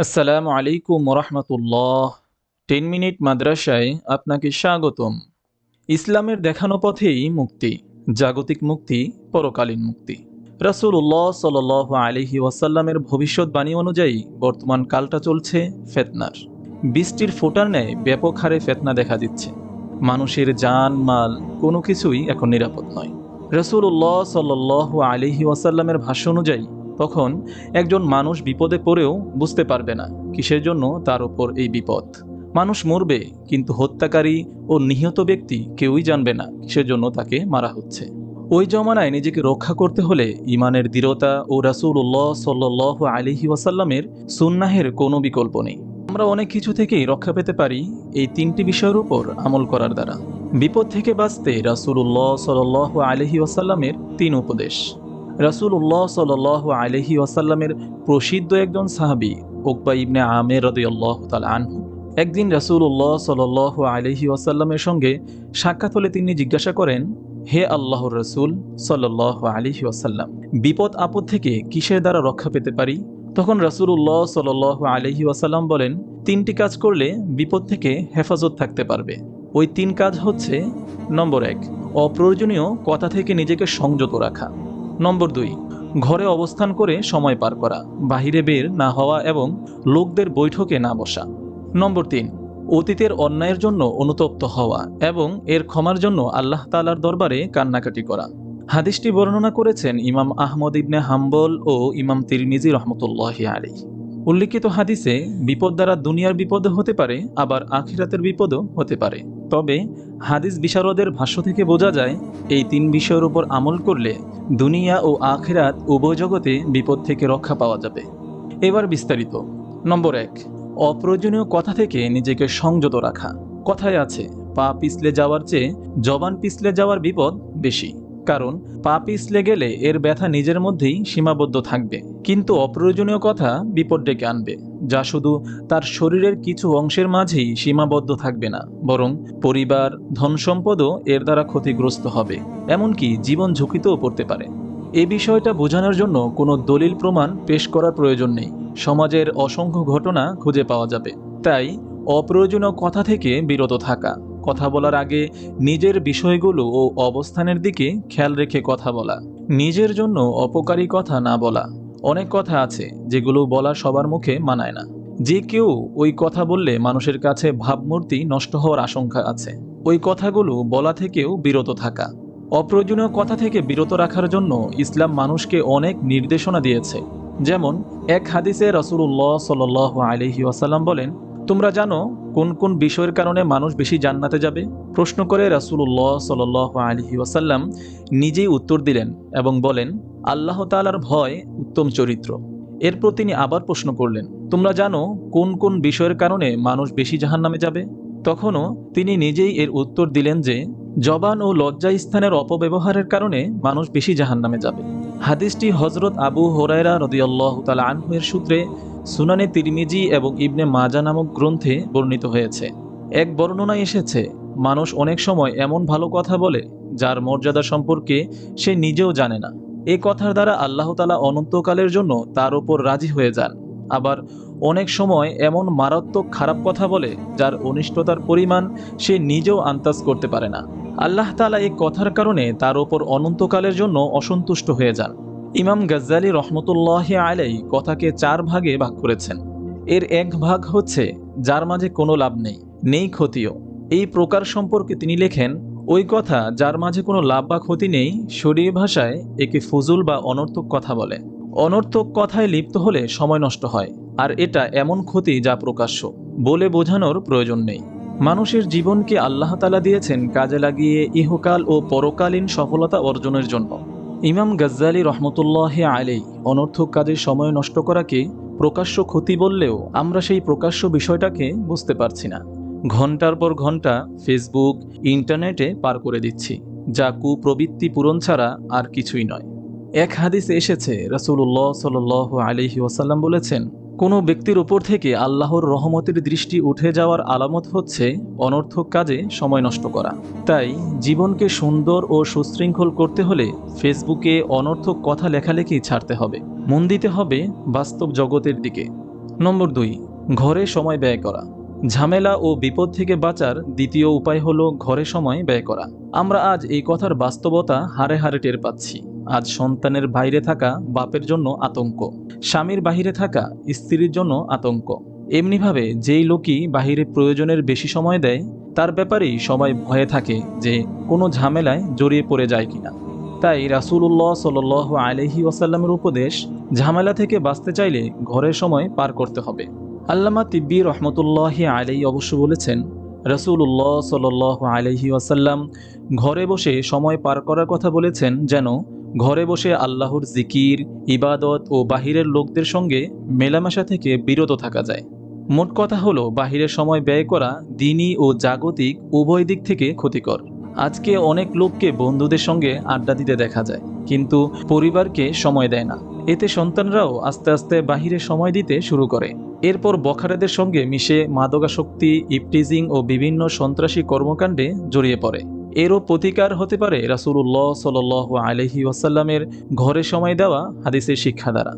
আসসালামু আলাইকুম রহমতুল্লাহ ten minute মাদ্রাসায় আপনাকে স্বাগতম। ইসলামের দেখানো পথেই মুক্তি, জাগতিক মুক্তি, পরকালীন মুক্তি। রাসূলুল্লাহ সাল আলহি ওয়াসাল্লামের ভবিষ্যৎবাণী অনুযায়ী বর্তমান কালটা চলছে ফেতনার। বৃষ্টির ফোটার ন্যায় ব্যাপক হারে ফেতনা দেখা দিচ্ছে। মানুষের জান, মাল, কোনো কিছুই এখন নিরাপদ নয়। রসুল্লাহ সাল আলহি ওয়াসাল্লামের ভাষ্য অনুযায়ী তখন একজন মানুষ বিপদে পড়েও বুঝতে পারবে না কিসের জন্য তার উপর এই বিপদ। মানুষ মরবে, কিন্তু হত্যাকারী ও নিহত ব্যক্তি কেউই জানবে না কিসের জন্য তাকে মারা হচ্ছে। ওই জমানায় নিজেকে রক্ষা করতে হলে ইমানের দৃঢ়তা ও রাসুল্লাহ সাল্ল আলিহি ওয়াসাল্লামের সুন্নাহের কোনো বিকল্প নেই। আমরা অনেক কিছু থেকেই রক্ষা পেতে পারি এই তিনটি বিষয়ের উপর আমল করার দ্বারা। বিপদ থেকে বাঁচতে রাসুল্লাহ সাল আলহি ওয়াসাল্লামের তিন উপদেশ। রাসুল্লাহ সাল আলহি ওয়াসাল্লামের প্রসিদ্ধ একজন সাহাবি ওকবা ইবনে আমের রদিয়াল্লাহ তাল আনহু। একদিন রাসুল্লাহ সাল আলহি ওয়াসাল্লামের সঙ্গে সাক্ষাৎ হলে তিনি জিজ্ঞাসা করেন, হে আল্লাহর রসুল সাল্লাহ আলহি ওয়াসাল্লাম, বিপদ আপদ থেকে কিসের দ্বারা রক্ষা পেতে পারি? তখন রাসুল্লাহ সাল আলহি ওয়াসাল্লাম বলেন, তিনটি কাজ করলে বিপদ থেকে হেফাজত থাকতে পারবে। ওই তিন কাজ হচ্ছে, নম্বর এক, অপ্রয়োজনীয় কথা থেকে নিজেকে সংযত রাখা। নম্বর দুই, ঘরে অবস্থান করে সময় পার করা, বাহিরে বের না হওয়া এবং লোকদের বৈঠকে না বসা। নম্বর তিন, অতীতের অন্যায়ের জন্য অনুতপ্ত হওয়া এবং এর ক্ষমার জন্য আল্লাহ তালার দরবারে কান্নাকাটি করা। হাদিসটি বর্ণনা করেছেন ইমাম আহমদ ইবনে হাম্বল ও ইমাম তিরমিজি রহমতুল্লাহ আলী উল্লিখিত হাদিসে বিপদ দ্বারা দুনিয়ার বিপদও হতে পারে, আবার আখিরাতের বিপদও হতে পারে। তবে হাদিস বিশারদের ভাষ্য থেকে বোঝা যায়, এই তিন বিষয়ের উপর আমল করলে দুনিয়া ও আখেরাত উভয় জগতে বিপদ থেকে রক্ষা পাওয়া যাবে। এবার বিস্তারিত। নম্বর এক, অপ্রয়োজনীয় কথা থেকে নিজেকে সংযত রাখা। কথায় আছে, পা পিছলে যাওয়ার চেয়ে জবান পিছলে যাওয়ার বিপদ বেশি। কারণ পা পিছলে গেলে এর ব্যথা নিজের মধ্যেই সীমাবদ্ধ থাকবে। কিন্তু অপ্রয়োজনীয় কথা বিপদ ডেকে আনবে, যা শুধু তার শরীরের কিছু অংশের মাঝেই সীমাবদ্ধ থাকবে না, বরং পরিবার ধন সম্পদও এর দ্বারা ক্ষতিগ্রস্ত হবে, এমনকি জীবন ঝুঁকিতেও পড়তে পারে। এ বিষয়টা বোঝানোর জন্য কোনো দলিল প্রমাণ পেশ করার প্রয়োজন নেই। সমাজের অসংখ্য ঘটনা খুঁজে পাওয়া যাবে। তাই অপ্রয়োজনীয় কথা থেকে বিরত থাকা। কথা বলার আগে নিজের বিষয়গুলো ও অবস্থানের দিকে খেয়াল রেখে কথা বলা। নিজের জন্য অপকারী কথা না বলা। অনেক কথা আছে যেগুলো বলা সবার মুখে মানায় না। যে কেউ ওই কথা বললে মানুষের কাছে ভাবমূর্তি নষ্ট হওয়ার আশঙ্কা আছে। ওই কথাগুলো বলা থেকেও বিরত থাকা। অপ্রয়োজনীয় কথা থেকে বিরত রাখার জন্য ইসলাম মানুষকে অনেক নির্দেশনা দিয়েছে। যেমন, এক হাদিসে রসুল্লাহ সাল আলহি ওয়াসাল্লাম বলেন, তোমরা জানো কোন কোন বিষয়ের কারণে মানুষ বেশি জান্নাতে যাবে? প্রশ্ন করে রাসুল্লাহ সাল আলহি ওয়াসাল্লাম নিজেই উত্তর দিলেন এবং বলেন, আল্লাহ তালার ভয় উত্তম চরিত্র। এরপর তিনি আবার প্রশ্ন করলেন, তোমরা জানো কোন কোন বিষয়ের কারণে মানুষ বেশি জাহান নামে যাবে? তখনও তিনি নিজেই এর উত্তর দিলেন যে, জবান ও লজ্জা স্থানের অপব্যবহারের কারণে মানুষ বেশি জাহান নামে যাবে। হাদিসটি হজরত আবু হোরাইরা রদিয়াল্লাহ তালা আনহুয়ের সূত্রে সুনানে তিরমিজি এবং ইবনে মাজা নামক গ্রন্থে বর্ণিত হয়েছে। এক বর্ণনায় এসেছে, মানুষ অনেক সময় এমন ভালো কথা বলে, যার মর্যাদা সম্পর্কে সে নিজেও জানে না। এ কথার দ্বারা আল্লাহ তালা অনন্তকালের জন্য তার ওপর রাজি হয়ে যান। আবার অনেক সময় এমন মারাত্মক খারাপ কথা বলে, যার অনিষ্টতার পরিমাণ সে নিজেও আন্তাজ করতে পারে না। আল্লাহ তালা এই কথার কারণে তার ওপর অনন্তকালের জন্য অসন্তুষ্ট হয়ে যান। ইমাম গজ্জালি রহমতুল্লাহ আলাই কথাকে চার ভাগে ভাগ করেছেন। এর এক ভাগ হচ্ছে, যার মাঝে কোনো লাভ নেই নেই ক্ষতিও। এই প্রকার সম্পর্কে তিনি লেখেন, ওই কথা যার মাঝে কোনো লাভ বা ক্ষতি নেই, শরীর ভাষায় একে ফজুল বা অনর্থক কথা বলে। অনর্থক কথায় লিপ্ত হলে সময় নষ্ট হয়, আর এটা এমন ক্ষতি যা প্রকাশ্য, বলে বোঝানোর প্রয়োজন নেই। মানুষের জীবনকে আল্লাহ তালা দিয়েছেন কাজে লাগিয়ে ইহকাল ও পরকালীন সফলতা অর্জনের জন্য। ইমাম গজ্জালি রহমতুল্লাহ আলেই অনর্থক কাজের সময় নষ্ট করাকে প্রকাশ্য ক্ষতি বললেও আমরা সেই প্রকাশ্য বিষয়টাকে বুঝতে পারছি না। ঘণ্টার পর ঘণ্টা ফেসবুক, ইন্টারনেটে পার করে দিচ্ছি, যা কুপ্রবৃত্তি পূরণ ছাড়া আর কিছুই নয়। এক হাদিস এসেছে রাসুল্লাহ সাল আলহি ওয়াসাল্লাম বলেছেন কোনো ব্যক্তির উপর থেকে আল্লাহর রহমতের দৃষ্টি উঠে যাওয়ার আলামত হচ্ছে অনর্থক কাজে সময় নষ্ট করা। তাই জীবনকে সুন্দর ও সুশৃঙ্খল করতে হলে ফেসবুকে অনর্থক কথা লেখালেখি ছাড়তে হবে। মন দিতে হবে বাস্তব জগতের দিকে। নম্বর দুই, ঘরে সময় ব্যয় করা। ঝামেলা ও বিপদ থেকে বাঁচার দ্বিতীয় উপায় হলো ঘরে সময় ব্যয় করা। আমরা আজ এই কথার বাস্তবতা হারে হারে টের পাচ্ছি। আজ সন্তানের বাইরে থাকা বাপের জন্য আতঙ্ক। স্বামীর বাহিরে থাকা স্ত্রীর জন্য আতঙ্ক। এমনিভাবে যেই লোকই বাহিরে প্রয়োজনের বেশি সময় দেয়, তার ব্যাপারেই সবাই ভয়ে থাকে যে কোনো ঝামেলায় জড়িয়ে পড়ে যায় কিনা। তাই রাসূলুল্লাহ সাল আলহি ওয়াসাল্লামের উপদেশ, ঝামেলা থেকে বাঁচতে চাইলে ঘরের সময় পার করতে হবে। আল্লামা তিব্বি রহমতুল্লাহ আলাই অবশ্য বলেছেন রসুল্লাহ সাল আলহি ওয়াসাল্লাম ঘরে বসে সময় পার করার কথা বলেছেন যেন ঘরে বসে আল্লাহর জিকির, ইবাদত ও বাহিরের লোকদের সঙ্গে মেলামেশা থেকে বিরত থাকা যায়। মোট কথা হলো, বাহিরের সময় ব্যয় করা দিনই ও জাগতিক উভয় দিক থেকে ক্ষতিকর। আজকে অনেক লোককে বন্ধুদের সঙ্গে আড্ডা দিতে দেখা যায়, কিন্তু পরিবারকে সময় দেয় না। এতে সন্তানরাও আস্তে আস্তে বাহিরে সময় দিতে শুরু করে। এরপর বখারেদের সঙ্গে মিশে মাদকাসক্তি, ইপটিজিং ও বিভিন্ন সন্ত্রাসী কর্মকাণ্ডে জড়িয়ে পড়ে। এরও প্রতিকার হতে পারে রাসূলুল্লাহ সাল আলহি ওয়াসাল্লামের ঘরে সময় দেওয়া হাদিসের শিক্ষা দ্বারা।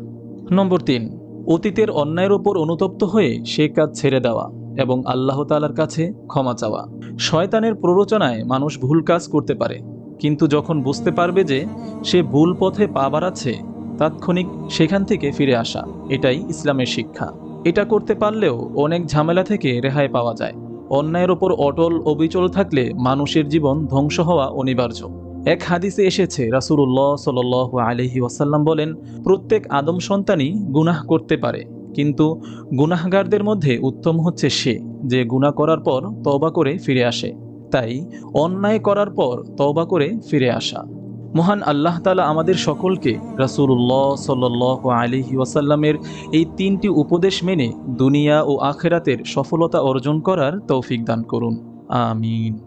নম্বর তিন, অতীতের অন্যায়ের ওপর অনুতপ্ত হয়ে সে কাজ ছেড়ে দেওয়া এবং আল্লাহ তালার কাছে ক্ষমা চাওয়া। শয়তানের প্ররোচনায় মানুষ ভুল কাজ করতে পারে, কিন্তু যখন বুঝতে পারবে যে সে ভুল পথে পা বাড়াচ্ছে, তাৎক্ষণিক সেখান থেকে ফিরে আসা, এটাই ইসলামের শিক্ষা। এটা করতে পারলেও অনেক ঝামেলা থেকে রেহাই পাওয়া যায়। অন্যায়ের ওপর অটল অবিচল থাকলে মানুষের জীবন ধ্বংস হওয়া অনিবার্য। এক হাদিসে এসেছে, রাসূলুল্লাহ সাল আলহি ওয়াসাল্লাম বলেন, প্রত্যেক আদম সন্তানই গুনাহ করতে পারে, কিন্তু গুনাহগারদের মধ্যে উত্তম হচ্ছে সে, যে গুনাহ করার পর তওবা করে ফিরে আসে। তাই অন্যায় করার পর তওবা করে ফিরে আসা। মহান আল্লাহ তালা আমাদের সকলকে রাসুল্লাহ সাল্লাহ আলি ওয়াসাল্লামের এই তিনটি উপদেশ মেনে দুনিয়া ও আখেরাতের সফলতা অর্জন করার তৌফিক দান করুন। আমিন।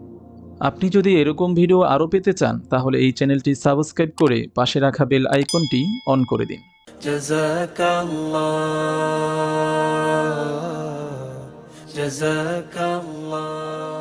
আপনি যদি এরকম ভিডিও আরও পেতে চান, তাহলে এই চ্যানেলটি সাবস্ক্রাইব করে পাশে রাখা বেল আইকনটি অন করে দিন। জাজাকাল্লাহ